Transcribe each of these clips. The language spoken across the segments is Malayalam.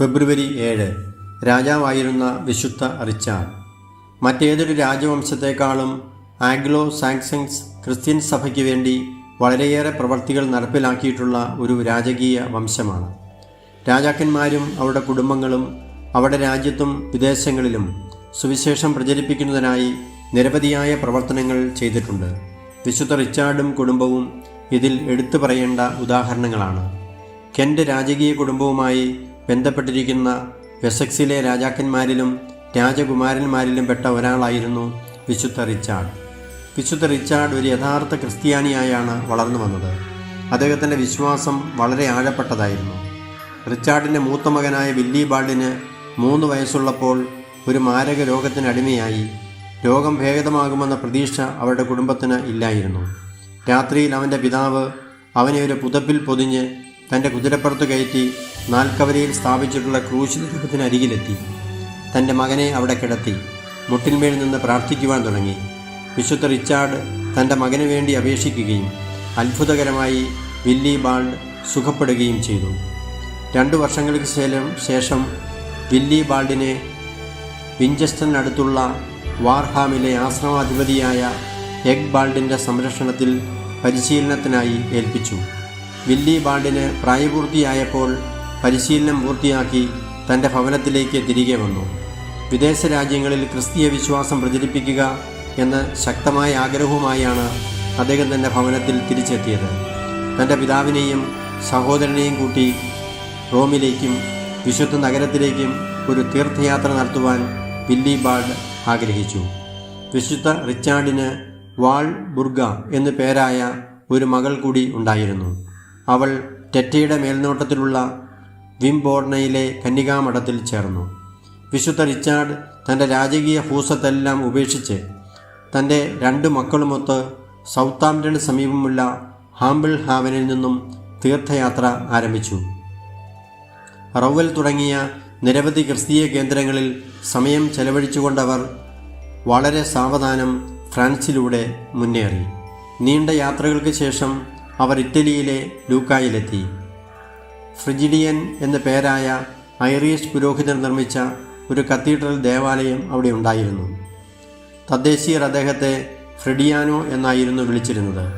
ഫെബ്രുവരി ഏഴ്. രാജാവായിരുന്ന വിശുദ്ധ റിച്ചാർഡ്. മറ്റേതൊരു രാജവംശത്തെക്കാളും ആംഗ്ലോ സാക്സൺസ് ക്രിസ്ത്യൻ സഭയ്ക്ക് വേണ്ടി വളരെയേറെ പ്രവർത്തികൾ നടപ്പിലാക്കിയിട്ടുള്ള ഒരു രാജകീയ വംശമാണ്. രാജാക്കന്മാരും അവരുടെ കുടുംബങ്ങളും അവരുടെ രാജ്യത്തും വിദേശങ്ങളിലും സുവിശേഷം പ്രചരിപ്പിക്കുന്നതിനായി നിരവധിയായ പ്രവർത്തനങ്ങൾ ചെയ്തിട്ടുണ്ട്. വിശുദ്ധ റിച്ചാർഡും കുടുംബവും ഇതിൽ എടുത്തു പറയേണ്ട ഉദാഹരണങ്ങളാണ്. കെന്റ് രാജകീയ കുടുംബവുമായി ബന്ധപ്പെട്ടിരിക്കുന്ന വെസക്സിലെ രാജാക്കന്മാരിലും രാജകുമാരന്മാരിലും പെട്ട ഒരാളായിരുന്നു വിശുദ്ധ റിച്ചാർഡ്. വിശുദ്ധ റിച്ചാർഡ് ഒരു യഥാർത്ഥ ക്രിസ്ത്യാനിയായാണ് വളർന്നു വന്നത്. അദ്ദേഹത്തിന്റെ വിശ്വാസം വളരെ ആഴപ്പെട്ടതായിരുന്നു. റിച്ചാർഡിന്റെ മൂത്ത മകനായ വില്ലി മൂന്ന് വയസ്സുള്ളപ്പോൾ ഒരു മാരക രോഗത്തിന് അടിമയായി. രോഗം ഭേദമാകുമെന്ന പ്രതീക്ഷ അവരുടെ കുടുംബത്തിന് ഇല്ലായിരുന്നു. രാത്രിയിൽ അവന്റെ പിതാവ് അവനെ ഒരു പുതപ്പിൽ പൊതിഞ്ഞ് തന്റെ കുതിരപ്പുറത്ത് കയറ്റി നാൽക്കവരയിൽ സ്ഥാപിച്ചിട്ടുള്ള ക്രൂശിത രൂപത്തിനരികിലെത്തി തന്റെ മകനെ അവിടെ കിടത്തി മുട്ടിന്മേൽ നിന്ന് പ്രാർത്ഥിക്കുവാൻ തുടങ്ങി. വിശുദ്ധ റിച്ചാർഡ് തന്റെ മകന് വേണ്ടി അപേക്ഷിക്കുകയും അത്ഭുതകരമായി വില്ലി ബാൾഡ് സുഖപ്പെടുകയും ചെയ്തു. രണ്ടു വർഷങ്ങൾക്ക് ശേഷം ശേഷം വില്ലി ബാൾഡിനെ വിഞ്ചസ്റ്ററിനടുത്തുള്ള വാർഹാമിലെ ആശ്രമാധിപതിയായ എഗ് ബാൾഡിന്റെ സംരക്ഷണത്തിൽ പരിശീലനത്തിനായി ഏൽപ്പിച്ചു. വില്ലി ബാൾഡിന് പ്രായപൂർത്തിയായപ്പോൾ പരിശീലനം പൂർത്തിയാക്കി തന്റെ ഭവനത്തിലേക്ക് തിരികെ വന്നു. വിദേശ രാജ്യങ്ങളിൽ ക്രിസ്തീയ വിശ്വാസം പ്രചരിപ്പിക്കുക എന്ന ശക്തമായ ആഗ്രഹവുമായാണ് അദ്ദേഹം തന്റെ ഭവനത്തിൽ തിരിച്ചെത്തിയത്. തന്റെ പിതാവിനെയും സഹോദരനെയും കൂട്ടി റോമിലേക്കും വിശുദ്ധ നഗരത്തിലേക്കും ഒരു തീർത്ഥയാത്ര നടത്തുവാൻ വില്ലി ബാർഡ് ആഗ്രഹിച്ചു. വിശുദ്ധ റിച്ചാർഡിന് വാൾ ബുർഗ എന്നു പേരായ ഒരു മകൾ കൂടി ഉണ്ടായിരുന്നു. അവൾ ടെറ്റയുടെ മേൽനോട്ടത്തിലുള്ള വിംബോർണയിലെ കന്യകാമഠത്തിൽ ചേർന്നു. വിശുദ്ധ റിച്ചാർഡ് തന്റെ രാജകീയ ഭൂസത്തെല്ലാം ഉപേക്ഷിച്ച് തന്റെ രണ്ട് മക്കളുമൊത്ത് സൗത്താംപ്ടന് സമീപമുള്ള ഹാമ്പിൾ ഹാവനിൽ നിന്നും തീർത്ഥയാത്ര ആരംഭിച്ചു. റവൽ തുടങ്ങിയ നിരവധി ക്രിസ്തീയ കേന്ദ്രങ്ങളിൽ സമയം ചെലവഴിച്ചുകൊണ്ടവർ വളരെ സാവധാനം ഫ്രാൻസിലൂടെ മുന്നേറി. നീണ്ട യാത്രകൾക്ക് ശേഷം അവർ ഇറ്റലിയിലെ ലൂക്കായിലെത്തി. ഫ്രിജിഡിയൻ എന്ന പേരായ ഐറിഷ് പുരോഹിതർ നിർമ്മിച്ച ഒരു കത്തീഡ്രൽ ദേവാലയം അവിടെ ഉണ്ടായിരുന്നു. തദ്ദേശീയർ അദ്ദേഹത്തെ ഫ്രിഡിയാനോ എന്നായിരുന്നു വിളിച്ചിരുന്നത്.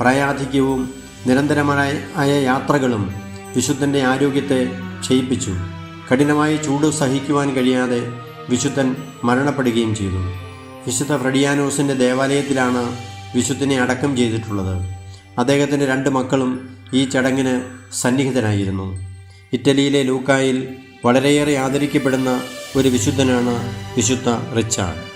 പ്രായാധിക്യവും നിരന്തരമായ ആയ യാത്രകളും വിശുദ്ധന്റെ ആരോഗ്യത്തെ ക്ഷയിപ്പിച്ചു. കഠിനമായ ചൂട് സഹിക്കുവാൻ കഴിയാതെ വിശുദ്ധൻ മരണപ്പെടുകയും ചെയ്തു. വിശുദ്ധ ഫ്രഡിയാനോസിന്റെ ദേവാലയത്തിലാണ് വിശുദ്ധനെ അടക്കം ചെയ്തിട്ടുള്ളത്. അദ്ദേഹത്തിന്റെ രണ്ട് മക്കളും ഈ ചടങ്ങിന് സന്നിഹിതനായിരുന്നു ഇറ്റലിയിലെ ലൂക്കായിൽ വളരെയേറെ ആദരിക്കപ്പെടുന്ന ഒരു വിശുദ്ധനാണ് വിശുദ്ധ റിച്ചാർഡ്.